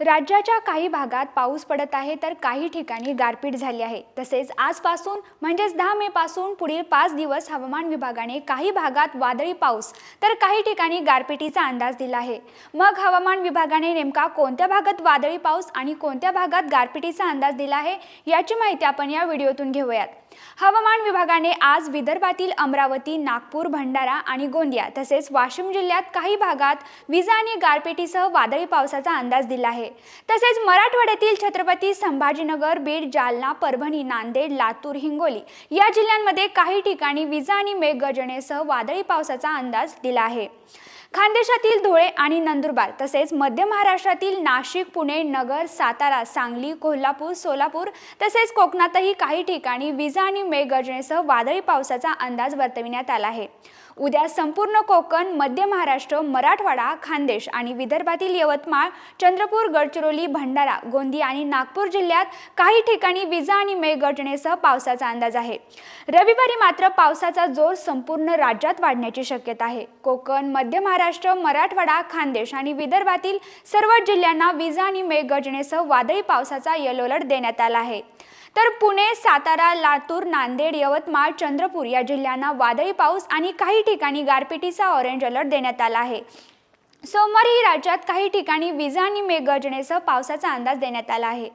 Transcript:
राज्याच्या काही भागात पाऊस पडत आहे तर काही ठिकाणी गारपीट झाली आहे. तसेच आजपासून म्हणजेच दहा मे पासून पुढील पाच दिवस हवामान विभागाने काही भागात वादळी पाऊस तर काही ठिकाणी गारपिटीचा अंदाज दिला आहे. मग हवामान विभागाने नेमका कोणत्या भागात वादळी पाऊस आणि कोणत्या भागात गारपिटीचा अंदाज दिला आहे याची माहिती आपण या व्हिडिओतून घेऊयात. हवामान विभागाने आज विदर्भातील अमरावती नागपूर भंडारा आणि गोंदिया तसेच वाशिम जिल्ह्यात काही भागात विजा आणि गारपेटीसह वादळी पावसाचा अंदाज दिला आहे. तसेच मराठवाड्यातील छत्रपती संभाजीनगर बीड जालना परभणी नांदेड लातूर हिंगोली या जिल्ह्यांमध्ये काही ठिकाणी विजा आणि मेघगर्जनेसह वादळी पावसाचा अंदाज दिला आहे. खानदेशातील धुळे आणि नंदुरबार तसेच मध्य महाराष्ट्रातील नाशिक पुणे नगर सातारा सांगली कोल्हापूर सोलापूर तसेच कोकणातही काही ठिकाणी विजा आणि मेघगर्जनेसह वादळी पावसाचा अंदाज वर्तविण्यात आला आहे. उद्या संपूर्ण कोकण मध्य महाराष्ट्र मराठवाडा खानदेश आणि विदर्भातील यवतमाळ चंद्रपूर गडचिरोली भंडारा गोंदिया आणि नागपूर जिल्ह्यात काही ठिकाणी विजा आणि मेघगर्जनेसह पावसाचा अंदाज आहे. रविवारी मात्र पावसाचा जोर संपूर्ण राज्यात वाढण्याची शक्यता आहे. कोकण मध्य महाराष्ट्र मराठवाडा खानदेश आणि विदर्भातील सर्व जिल्ह्यांना विजा आणि मेघगर्जनेसह वादळी पावसाचा येलो अलर्ट देण्यात आला आहे. तर पुणे सातारा लातूर नांदेड यवतमाळ चंद्रपूर या जिल्ह्यांना वादळी पाऊस आणि काही ठिकाणी गारपिटीचा ऑरेंज अलर्ट देण्यात आला आहे. सोमवारी राज्यात काही ठिकाणी विजा आणि मेघगर्जनेसह पावसाचा अंदाज देण्यात आला आहे.